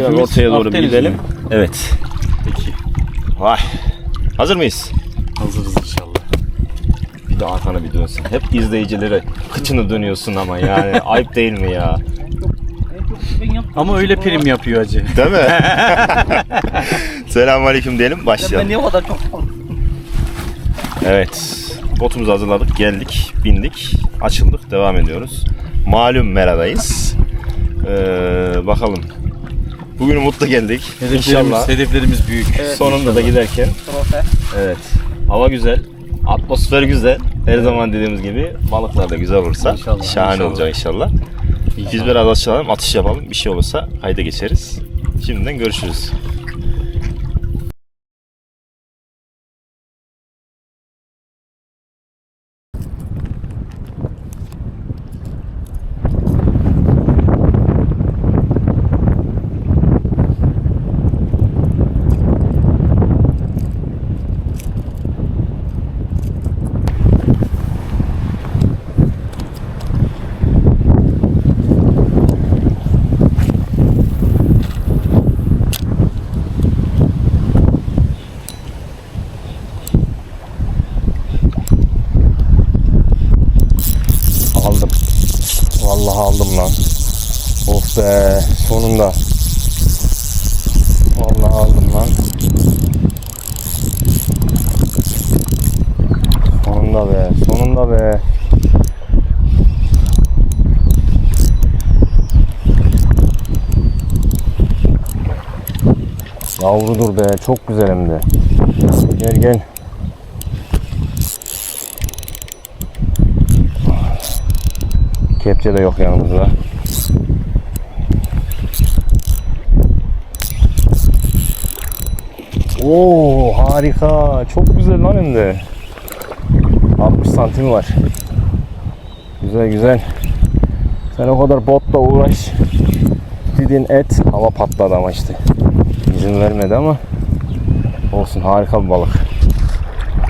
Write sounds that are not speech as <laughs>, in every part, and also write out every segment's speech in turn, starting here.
Hedefimiz ortaya doğru bir Akdeniz gidelim. mi? Evet. Peki. Vay. Hazır mıyız? Hazırız inşallah. Bir de arkana bir dönsen. Hep izleyicilere kıçını dönüyorsun ama yani <laughs> ayıp değil mi ya? Ama öyle prim yapıyor acı. Değil mi? <laughs> Selamünaleyküm diyelim başlayalım. niye o kadar çok Evet. Botumuzu hazırladık, geldik, bindik, açıldık, devam ediyoruz. Malum meradayız. Ee, bakalım. Bugün umutla geldik. Hedeflerimiz, İnşallah. hedeflerimiz büyük. Sonunda da giderken. Evet. Hava güzel. Atmosfer güzel. Her zaman dediğimiz gibi balıklar da güzel olursa İnşallah, şahane inşallah. olacak inşallah. Biz biraz açılalım, atış yapalım. Bir şey olursa kayda geçeriz. Şimdiden görüşürüz. Aldım. Vallahi aldım lan. Of be sonunda. Vallahi aldım lan. Sonunda be, sonunda be. Yavrudur be, çok güzel hem de. Gel gel. Kepçe de yok yanımızda. Oo harika. Çok güzel lan hem de. 60 santim var. Güzel güzel. Sen o kadar botla uğraş. Dedin et. Hava patladı ama işte. İzin vermedi ama. Olsun harika bir balık.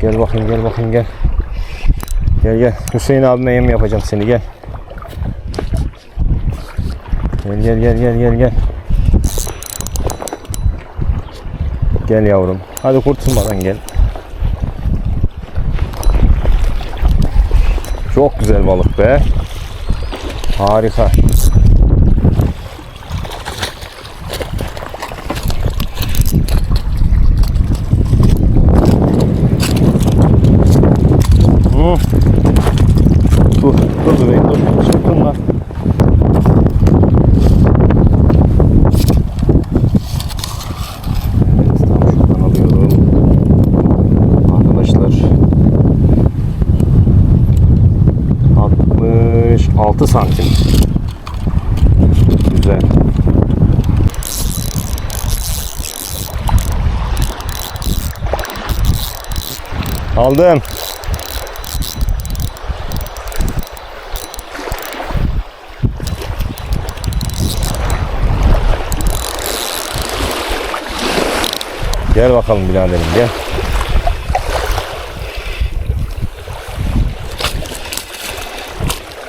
Gel bakayım gel bakayım gel. Gel gel. Hüseyin abime yem yapacağım seni gel. Gel gel gel gel gel gel. Gel yavrum. Hadi kurtulmadan gel. Çok güzel balık be. Harika. Dur, dur dur, dur. Çırpınma. Evet, 66 santim. Güzel. Aldım. Gel bakalım biraderim gel.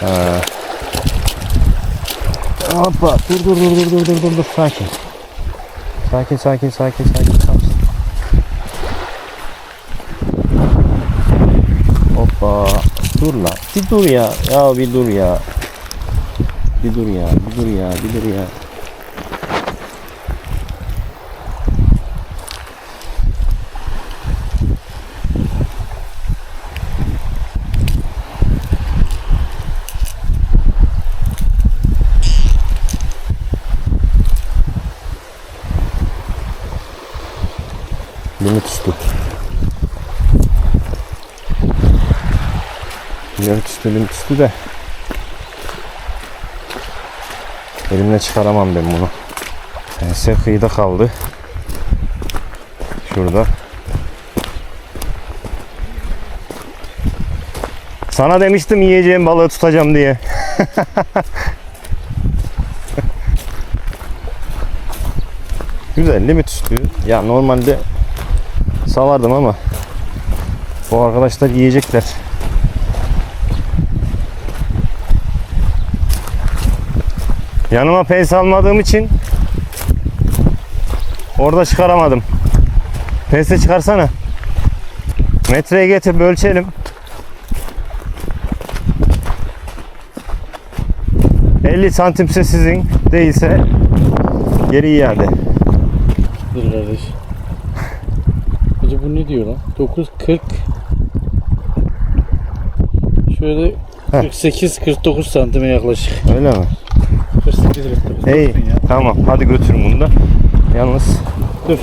Ha. Hoppa. Dur dur dur dur dur dur dur dur. Sakin. Sakin sakin sakin sakin. sakin. Hoppa. Dur lan. Bir dur ya. Ya bir dur ya. Bir dur ya. Bir dur ya. Bir dur ya. Bir dur ya. Limit üstü. Limit üstü limit üstü de elimle çıkaramam ben bunu. Pense kıyıda kaldı. Şurada. Sana demiştim yiyeceğim balığı tutacağım diye. <laughs> Güzel limit üstü. Ya normalde salardım ama bu arkadaşlar yiyecekler. Yanıma pens almadığım için Orada çıkaramadım. Peste çıkarsana. Metreye getir ölçelim. 50 santimse sizin değilse geri iade. Dur kardeş. Bu ne diyor lan? 9.40 Şöyle 48-49 santime yaklaşık. Öyle mi? 48 49. İyi. Tamam. Hadi götürün bunu da. Yalnız Dur.